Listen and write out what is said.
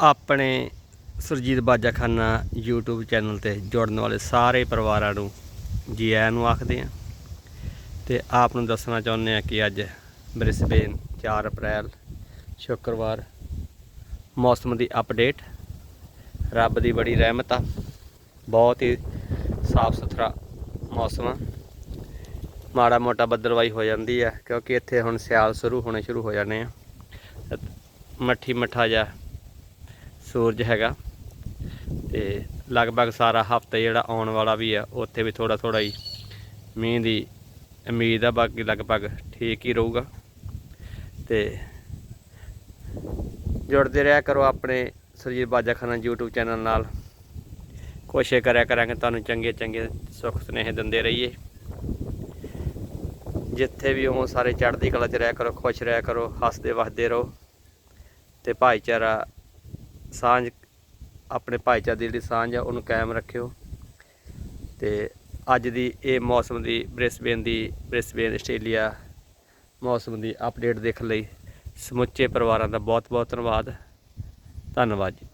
ਆਪਣੇ Surjit Bajakhana YouTube channel ਤੇ ਜੁੜਨ ਵਾਲੇ ਸਾਰੇ ਪਰਿਵਾਰਾਂ ਨੂੰ ਜੀ ਆਇਆਂ ਨੂੰ ਆਖਦੇ ਹਾਂ ਤੇ ਆਪ ਨੂੰ ਦੱਸਣਾ ਚਾਹੁੰਦੇ ਹਾਂ ਕਿ ਅੱਜ ਬ੍ਰਿਸਬੇਨ 4 ਅਪ੍ਰੈਲ, ਸ਼ੁੱਕਰਵਾਰ, ਮੌਸਮ ਦੀ ਅਪਡੇਟ ਰੱਬ ਦੀ ਬੜੀ ਰਹਿਮਤ ਆ। ਬਹੁਤ ਹੀ ਸਾਫ਼ ਸੁਥਰਾ ਮੌਸਮ ਆ। ਮਾੜਾ ਮੋਟਾ ਬੱਦਲਵਾਈ ਹੋ ਜਾਂਦੀ ਆ ਕਿਉਂਕਿ ਇੱਥੇ ਹੁਣ ਸਿਆਲ ਸ਼ੁਰੂ ਹੋਣੇ ਸ਼ੁਰੂ ਹੋ ਜਾਣੇ ਆ। ਮੱਠੀ ਮੱਠਾ ਜਿਹਾ ਸੂਰਜ ਹੈਗਾ। ਤੇ ਲਗਭਗ ਸਾਰਾ ਹਫਤਾ ਜਿਹੜਾ ਆਉਣ ਵਾਲਾ ਵੀ ਆ, ਉੱਥੇ ਵੀ ਥੋੜਾ ਥੋੜਾ ਹੀ ਮੀਂਹ ਦੀ ਉਮੀਦ ਆ, ਬਾਕੀ ਲਗਭਗ ਠੀਕ ਹੀ ਰਹੂਗਾ। ਤੇ ਜੁੜਦੇ ਰਿਹਾ ਕਰੋ ਆਪਣੇ ਸਰਜੀਤ ਬਾਜਾਖਾਨਾ YouTube ਚੈਨਲ ਨਾਲ। ਕੋਸ਼ਿਸ਼ ਕਰਿਆ ਕਰਾਂਗੇ ਤੁਹਾਨੂੰ ਚੰਗੇ ਚੰਗੇ ਸੁੱਖ ਸੁਨੇਹੇ ਦਿੰਦੇ ਰਹੀਏ। ਜਿੱਥੇ ਵੀ ਹੋ ਸਾਰੇ ਚੜ੍ਹਦੀ ਕਲਾ 'ਚ ਰਿਹਾ ਕਰੋ, ਖੁਸ਼ ਰਿਹਾ ਕਰੋ, ਹੱਸਦੇ ਵਸਦੇ ਰਹੋ। ਤੇ ਭਾਈਚਾਰਾ ਸਾਂਝ, ਆਪਣੇ ਭਾਈਚਾਰੇ ਦੀ ਜਿਹੜੀ ਸਾਂਝ ਆ, ਉਹਨੂੰ ਕਾਇਮ ਰੱਖਿਓ। ਤੇ ਅੱਜ ਦੀ ਇਹ ਮੌਸਮ ਦੀ, ਬ੍ਰਿਸਬੇਨ ਦੀ, ਬ੍ਰਿਸਬੇਨ ਆਸਟ੍ਰੇਲੀਆ ਮੌਸਮ ਦੀ ਅਪਡੇਟ ਦੇਖਣ ਲਈ। ਸਮੁੱਚੇ ਪਰਿਵਾਰਾਂ ਦਾ ਬਹੁਤ ਬਹੁਤ ਧੰਨਵਾਦ। ਧੰਨਵਾਦ ਜੀ।